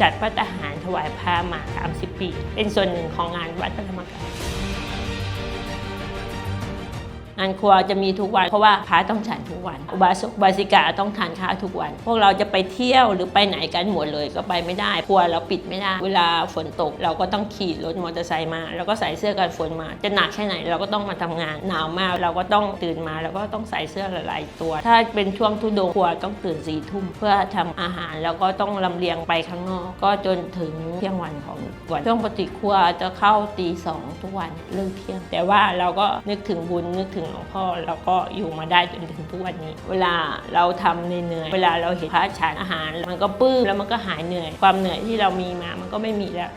จัดพระทหารถวายพระมา 30 ปี เป็นส่วนหนึ่งของงานวัดพระธรรมกาย งานครัวจะมีทุกวันเพราะว่าพระต้องฉันทุกวันอุบาสกบาสิกาต้องทานข้าวทุกวัน พวกเราจะไปเที่ยวหรือไปไหนกันหมดเลยก็ไปไม่ได้ครัวเราปิดไม่ได้ เวลาฝนตกเราก็ต้องขี่รถมอเตอร์ไซค์มา แล้วก็ใส่เสื้อกันฝนมา จะหนักแค่ไหนเราก็ต้องมาทำงานหนาวมากเราก็ต้องตื่นมาแล้วก็ต้องใส่เสื้อหลายๆตัว ถ้าเป็นช่วงทุดงครัวต้องตื่นสี่ทุ่มเพื่อทำอาหารแล้วก็ต้องลำเลียงไปข้างนอก ก็จนถึงเที่ยงวันของวันช่วงปฏิครัวจะเข้าตีสองทุกวันเลิกเที่ยง แต่ว่าเราก็นึกถึงบุญนึกถึงหลวงพ่อเราก็อยู่มาได้จนถึงทุกวันนี้ เวลาเราทำเหนื่อยเวลาเราเห็นพระฉันอาหาร มันก็ปื้มแล้วมันก็หายเหนื่อย ความเหนื่อยที่เรามีมามันก็ไม่มีแล้ว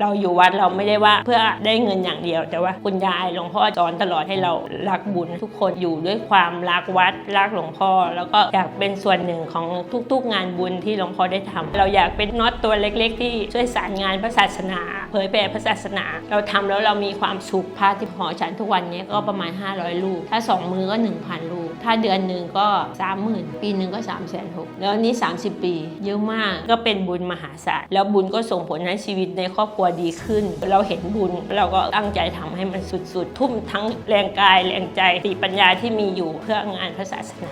เราอยู่วัดเราไม่ได้ว่าเพื่อได้เงินอย่างเดียว แต่ว่าคุณยายหลวงพ่อสอนตลอดให้เรารักบุญทุกคนอยู่ด้วยความรักวัดรักหลวงพ่อ แล้วก็อยากเป็นส่วนหนึ่งของทุกๆงานบุญที่หลวงพ่อได้ทำเราอยากเป็นน็อตตัวเล็ก ๆ ที่ช่วยสานงานพระศาสนา ผยแผ่พระศาสนา เราทำแล้วเรามีความสุขพระที่หอฉันทุกวันนี้ก็ประมาณ 500 ลูก ถ้า 2 มือก็ 1,000 ลูก ถ้าเดือนหนึ่งก็ 30,000 ปีหนึ่งก็ 3 6 0 0 0แล้วนี้ 30 ปี เยอะมากก็เป็นบุญมหาศาลแล้วบุญก็ส่งผลให้ชีวิตในครอบครัวดีขึ้น เราเห็นบุญเราก็ตั้งใจทำให้มันสุดๆ ทุ่มทั้งแรงกายแรงใจสติปัญญาที่มีอยู่เพื่องานพระศาสนา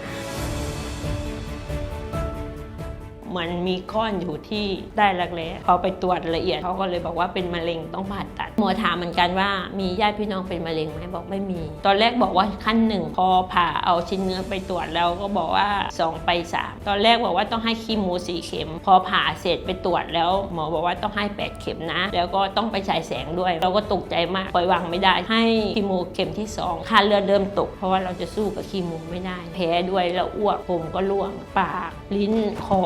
มันมีก้อนอยู่ที่ได้รักแร้พอไปตรวจละเอียดเขาก็เลยบอกว่าเป็นมะเร็งต้องผ่าตัดหมอถามเหมือนกันว่ามีญาติพี่น้องเป็นมะเร็งไหมบอกไม่มี ตอนแรกบอกว่าขั้นหนึ่งพอผ่าเอาชิ้นเนื้อไปตรวจแล้วก็บอกว่า 2 ไป 3 ตอนแรกบอกว่าต้องให้คีโมสีเข็ม พอผ่าเสร็จไปตรวจแล้ว หมอบอกว่าต้องให้ 8 เข็มนะ แล้วก็ต้องไปฉายแสงด้วย เราก็ตกใจมากปล่อยวางไม่ได้ ให้คีโมเข็มที่ 2 ค่าเลือดเริ่มตก เพราะว่าเราจะสู้กับคีโมไม่ได้ แพ้ด้วยแล้วอ้วกผมก็ร่วงปากลิ้นคอ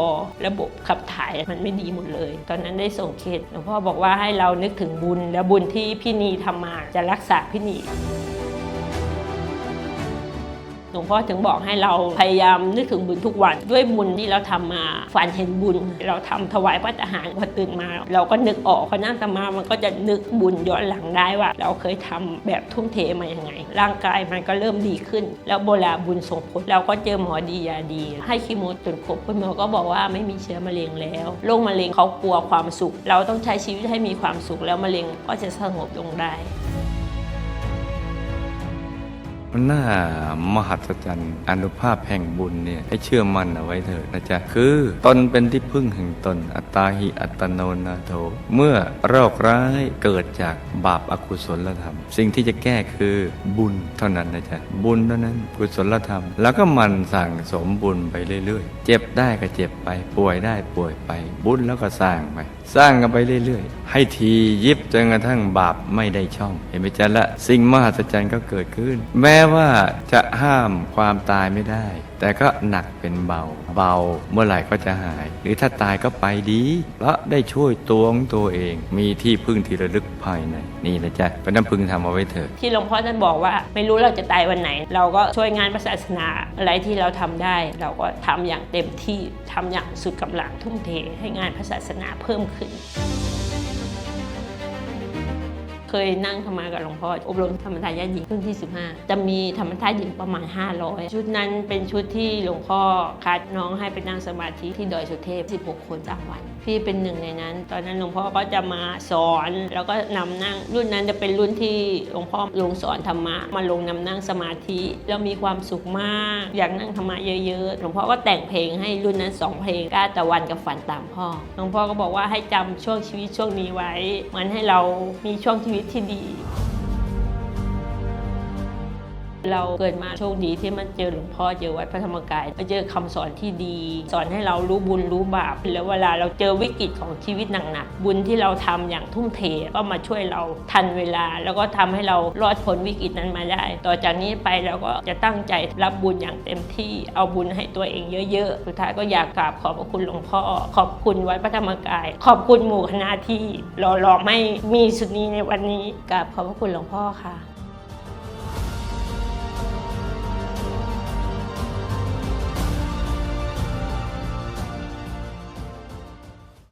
ระบบขับถ่ายมันไม่ดีหมดเลย ตอนนั้นได้ส่งเคสหลวงพ่อบอกว่าให้เรานึกถึงบุญและบุญที่พี่นีทำมาจะรักษาพี่นี หลวงพ่อถึงบอกให้เราพยายามนึกถึงบุญทุกวัน ด้วยบุญที่เราทำมาฝันเห็นบุญ เราทำถวายพระทหารพอตื่นมา เราก็นึกออกพอนั่งสมามันก็จะนึกบุญย้อนหลังได้ว่า เราเคยทำแบบทุ่มเทมาอย่างไง ร่างกายมันก็เริ่มดีขึ้น แล้วโบราบุญส่งผลเราก็เจอหมอดียาดี ให้คีโมจนครบคุณหมอก็บอกว่าไม่มีเชื้อมะเร็งแล้วโรคมะเร็งเขากลัวความสุข เราต้องใช้ชีวิตให้มีความสุขแล้วมะเร็งก็จะสงบลงได้ มันน่ามหัศจรรย์อนุภาพแห่งบุญเนี่ยให้เชื่อมั่นเอาไว้เถิดนะจ๊ะ คือตนเป็นที่พึ่งแห่งตน อัตตาหิอัตโนนาโถเมื่อโรคร้ายเกิดจากบาปอากุศลธรรม สิ่งที่จะแก้คือบุญเท่านั้นนะจ๊ะ บุญเท่านั้นกุศลธรรม แล้วก็มันสั่งสมบุญไปเรื่อย ๆ เจ็บได้ก็เจ็บไป ป่วยได้ป่วยไป บุญแล้วก็สร้างไป สร้างกันไปเรื่อยๆ ให้ทียิบจนกระทั่งบาปไม่ได้ช่อง เห็นไหมจ๊ะละ สิ่งมหัศจรรย์ก็เกิดขึ้น แม้ว่าจะห้ามความตายไม่ได้แต่ก็หนักเป็นเบา เบาเมื่อไหร่ก็จะหาย หรือถ้าตายก็ไปดีเพราะได้ช่วยตัวของตัวเอง มีที่พึ่งที่ระลึกภายในนี่นะจ๊ะก็น้ำพึ่งทำเอาไว้เถอะที่หลวงพ่อท่านบอกว่า ไม่รู้เราจะตายวันไหน เราก็ช่วยงานพระศาสนาอะไรที่เราทำได้ เราก็ทำอย่างเต็มที่ทำอย่างสุดกำลังทุ่มเทให้งานพระศาสนาเพิ่มขึ้น เคยนั่งธรรมากับหลวงพ่ออบรมธรรมทายาทหญิงรุ่นที่ 15 จะมีธรรมทายหญิงประมาณ 500 ชุดนั้นเป็นชุดที่หลวงพ่อคัดน้องให้ไปนั่งสมาธิที่ดอยสุเทพ 16 คนสามวัน พี่เป็นหนึ่งในนั้น ตอนนั้นหลวงพ่อก็จะมาสอนแล้วก็นำนั่งรุ่นนั้นจะเป็นรุ่นที่หลวงพ่อลงสอนธรรมะมาลงนำนั่งสมาธิแล้วมีความสุขมากอยากนั่งธรรมะเยอะๆหลวงพ่อก็แต่งเพลงให้รุ่นนั้นสองเพลงกล้าตะวันกับฝันตามพ่อหลวงพ่อก็บอกว่าให้จำช่วงชีวิตช่วงนี้ไว้มือนให้เรามีช่วงชีวิตที่ดี เราเกิดมาโชคดีที่มาเจอหลวงพ่อเจอวัดพระธรรมกายมาเจอคำสอนที่ดี สอนให้เรารู้บุญรู้บาป แล้วเวลาเราเจอวิกฤตของชีวิตหนักๆบุญที่เราทำอย่างทุ่มเทก็มาช่วยเราทันเวลา แล้วก็ทำให้เรารอดพ้นวิกฤตนั้นมาได้ ต่อจากนี้ไปเราก็จะตั้งใจรับบุญอย่างเต็มที่เอาบุญให้ตัวเองเยอะๆสุดท้ายก็อยากกราบขอบพระคุณหลวงพ่อ ขอบคุณวัดพระธรรมกาย ขอบคุณหมู่คณะที่รอรอไม่มีสุดนี้ในวันนี้กราบขอบพระคุณหลวงพ่อค่ะ